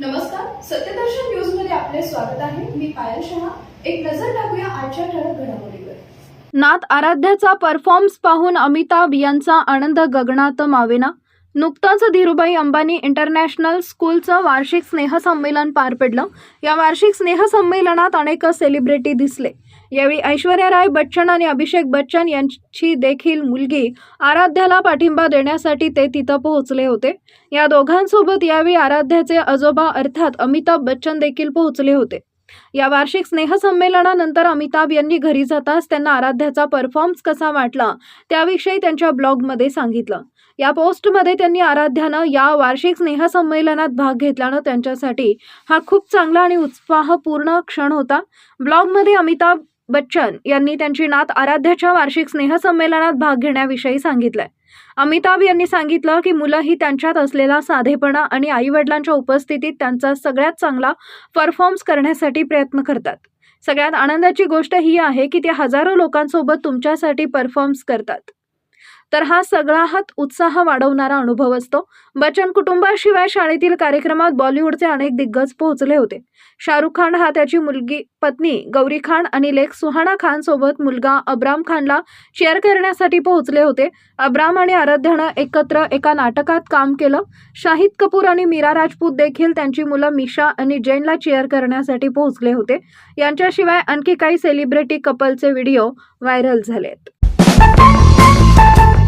नमस्कार सत्यदर्शन न्यूजमध्ये आपले स्वागत आहे. मी पायल शहा. एक नजर टाकूया आजच्या ठळक घडामोडीवर. नाथ आराध्याचा परफॉर्मन्स पाहून अमिताभ यांचा आनंद गगनात मावेना. नुकताच धीरूभाई अंबानी इंटरनॅशनल स्कूलचं वार्षिक स्नेहसंमेलन पार पडलं. या वार्षिक स्नेहसंमेलनात अनेक सेलिब्रिटी दिसले. यावेळी ऐश्वर्या राय बच्चन आणि अभिषेक बच्चन यांची देखील मुलगी आराध्याला पाठिंबा देण्यासाठी ते तिथं पोहोचले होते. या दोघांसोबत यावेळी आराध्याचे आजोबा अर्थात अमिताभ बच्चन देखील पोहोचले होते. या वार्षिक स्नेहसंमेलनानंतर अमिताभ यांनी घरी जाताच त्यांना आराध्याचा परफॉर्मन्स कसा वाटला त्याविषयी त्यांच्या ब्लॉगमध्ये सांगितलं. या पोस्टमध्ये त्यांनी आराध्यानं या वार्षिक स्नेहसंमेलनात भाग घेतल्यानं त्यांच्यासाठी हा खूप चांगला आणि उत्साहपूर्ण क्षण होता. ब्लॉगमध्ये अमिताभ बच्चन यांनी त्यांची नात आराध्याच्या वार्षिक स्नेहसंमेलनात भाग घेण्याविषयी सांगितलंय. अमिताभ यांनी सांगितलं की मुलं ही त्यांच्यात असलेला साधेपणा आणि आईवडिलांच्या उपस्थितीत त्यांचा सगळ्यात चांगला परफॉर्म्स करण्यासाठी प्रयत्न करतात. सगळ्यात आनंदाची गोष्ट ही आहे की ते हजारो लोकांसोबत तुमच्यासाठी परफॉर्म्स करतात. तर हा सगळा हात उत्साह वाढवणारा अनुभव असतो. बच्चन कुटुंबाशिवाय शाळेतील कार्यक्रमात बॉलिवूडचे अनेक दिग्गज पोहोचले होते. शाहरुख खान हा त्याची मुलगी पत्नी गौरी खान आणि लेख सुहाना खान सोबत मुलगा अब्राम खानला शेअर करण्यासाठी पोहोचले होते. अब्राम आणि आराध्यानं एकत्र एका नाटकात काम केलं. शाहिद कपूर आणि मीरा राजपूत देखील त्यांची मुलं मिशा आणि जैनला चेअर करण्यासाठी पोहोचले होते. यांच्याशिवाय आणखी काही सेलिब्रिटी कपलचे व्हिडिओ व्हायरल झालेत.